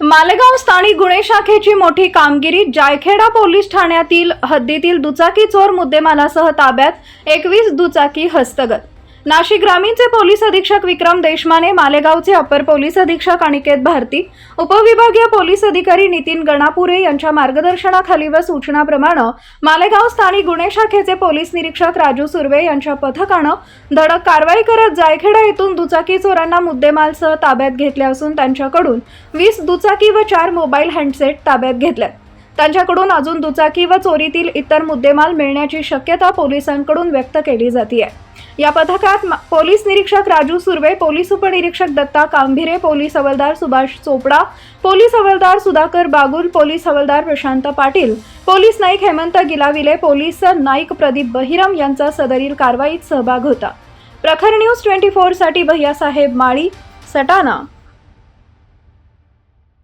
मालेगाव स्थानिक गुन्हे शाखेची मोठी कामगिरी जायखेडा पोलीस ठाण्यातील हद्दीतील दुचाकी चोर मुद्देमालासह ताब्यात एकवीस दुचाकी हस्तगत नाशिक ग्रामीणचे पोलीस अधीक्षक विक्रम देशमाने मालेगावचे अपर पोलीस अधीक्षक अनिकेत भारती उपविभागीय पोलीस अधिकारी नितीन गणापुरे यांच्या मार्गदर्शनाखाली व सूचनाप्रमाणे मालेगाव स्थानिक गुन्हे शाखेचे पोलीस निरीक्षक राजू सुर्वे यांच्या पथकानं धडक कारवाई करत जायखेडा येथून दुचाकी चोरांना मुद्देमालसह ताब्यात घेतले असून त्यांच्याकडून वीस दुचाकी व चार मोबाईल हँडसेट ताब्यात घेतल्यात. त्यांच्याकडून अजून दुचाकी व चोरीतील इतर मुद्देमाल मिळण्याची शक्यता पोलिसांकडून व्यक्त केली जाते या पथकात पोलीस निरीक्षक राजू सुर्वे पोलीस उपनिरीक्षक दत्ता कांभिरे पोलीस हवालदार सुभाष चोपडा पोलीस हवालदार सुधाकर बागुल पोलीस हवालदार प्रशांत पाटील पोलीस नाईक हेमंत गिलाविले पोलीस नाईक प्रदीप बहिरम यांचा सदरील कारवाईत सहभाग होता. प्रखर न्यूज ट्वेंटी फोरसाठी भैयासाहेब माळी सटाणा.